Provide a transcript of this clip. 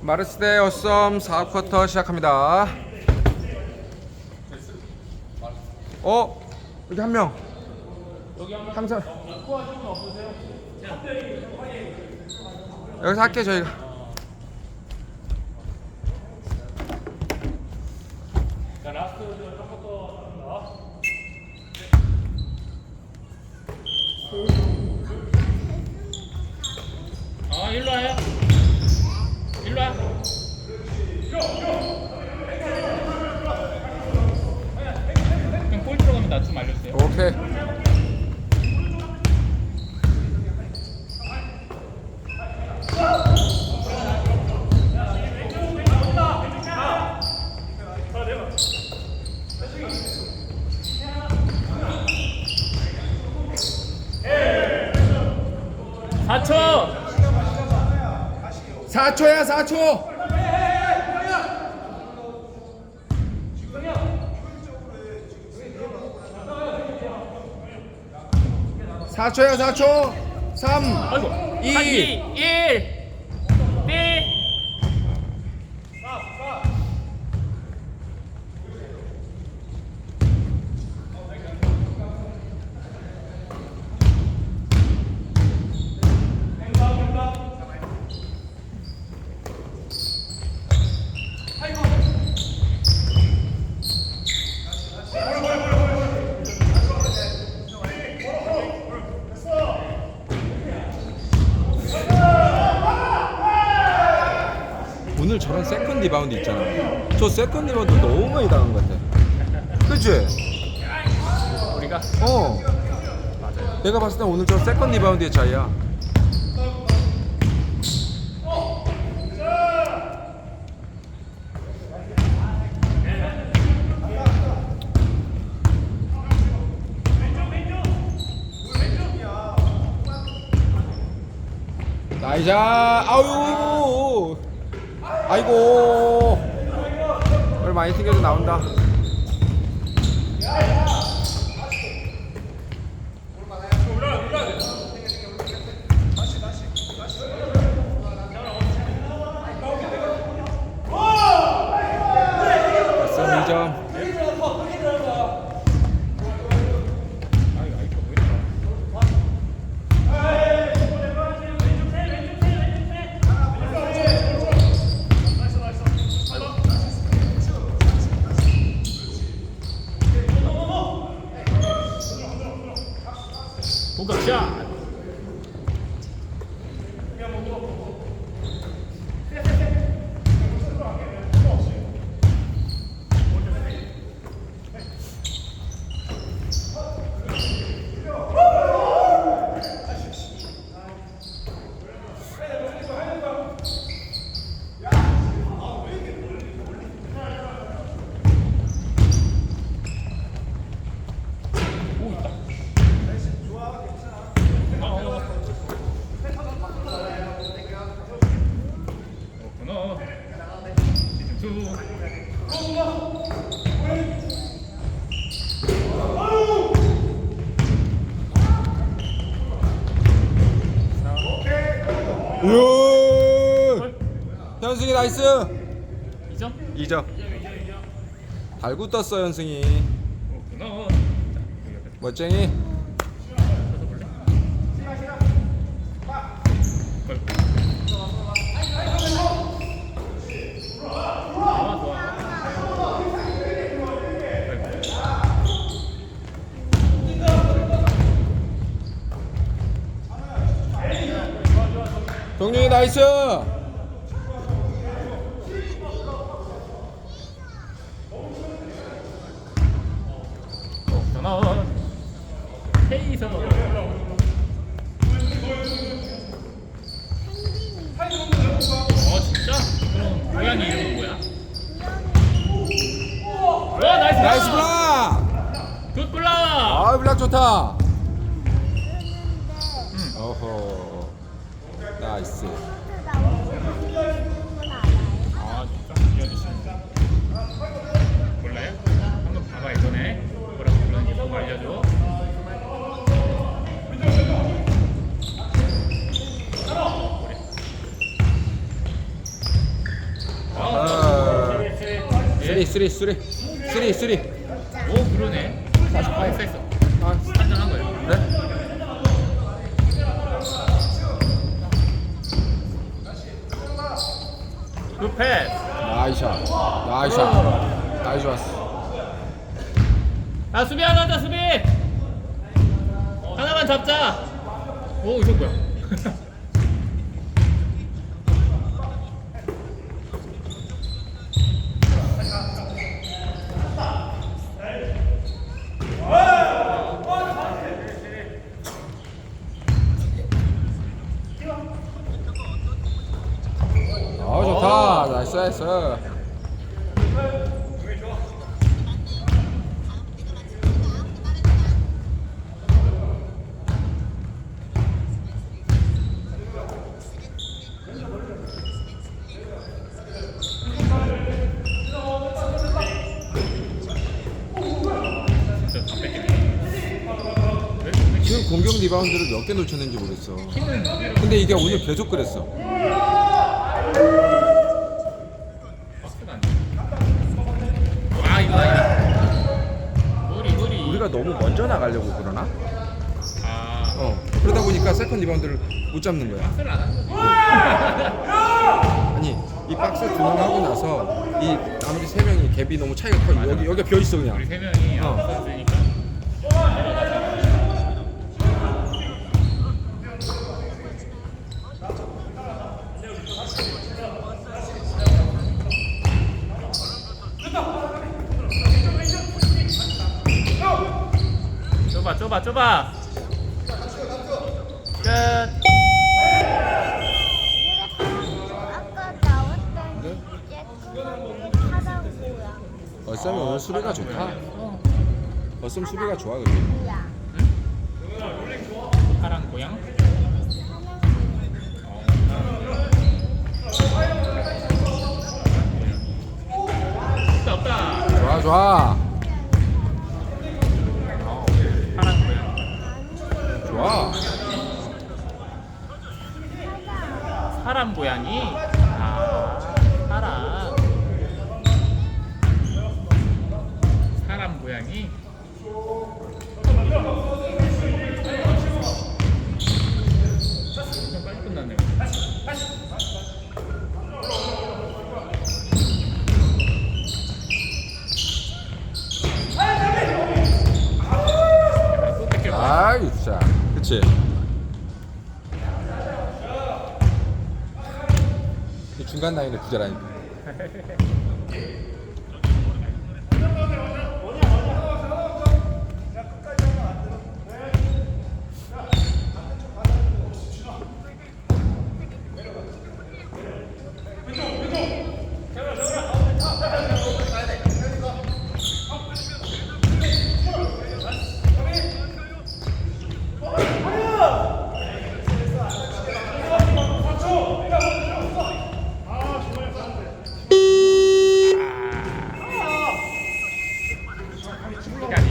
마르스대 어썸 4쿼터 시작합니다. 어? 여기 한 명. 항상 여기서 할게 저희가. 아 일로 와요. 일로 와. 그냥 볼 들어가면 나 좀 알려주세요. 오케이. 사초 4초야 4초. 사초야 4초. 3, 아이고. 2, 3, 2, 1. 삐. 오늘 저런 세컨 리바운드 있잖아. 저 세컨 리바운드 너무 많이 당한 것 같아. 그치? 우리가 어. 맞아요. 내가 봤을 때 오늘 저 세컨 리바운드의 차이야. 나이자 아유 아이고. 뭘 많이 튕겨서 나온다 점 2점 아이 아이 왜 이래? 공격샷. 오 있다. 그렇구나. 시즌 2. 우와 현승이 나이스 2점? 2점 달고 떴어 현승이 그렇구나. 자, 여기 옆에 멋쟁이 서서 볼래? 걸. 좋아, 좋아. 동룡이 나이스. 헤이서. 어 진짜? 그럼 고양이 이름은 뭐야? 와 나이스 나이스 블락 굿 블락 아 블락 좋다 어허 나이스. 아 진짜 아, 쓰리 쓰리 쓰리 쓰리 쓰리. 오 그러네. 48 했어. 아, 패스. 나이샷 나이샷 나이 좋았어 아 수비 하나 하자 수비. 하나만 잡자. 오 이거 뭐야? 아 왜? 지금 공격 리바운드를 몇 개 놓쳤는지 모르겠어 근데 이게 오늘 계속 그랬어 박스가 안 돼. 아 이거 아니다. 무리 우리가 너무 먼저 나가려고 그러나? 아. 어 그러다 보니까 세컨 리바운드를 못 잡는 거야. 아니 이 박스 중앙하고 나서 이 나머지 세 명이 갭이 너무 차이가 커 여기 여기가 비어 있어 그냥. 우리 세 명이 어. 좁아 좁아 끝 아까 나왔던 네? 잭슨 하다고야. 어썸이 오늘 수비가 좋다 어썸 수비가 좋아 뭐야? 파란 고양 없다 없다 좋아 좋아 어, 파란 좋아 사람 고양이 아 사람 사람 고양이 엄청 빨리 끝났네 또 뺏길 거야. 아이 진짜 이 중간 라인을 부자라니까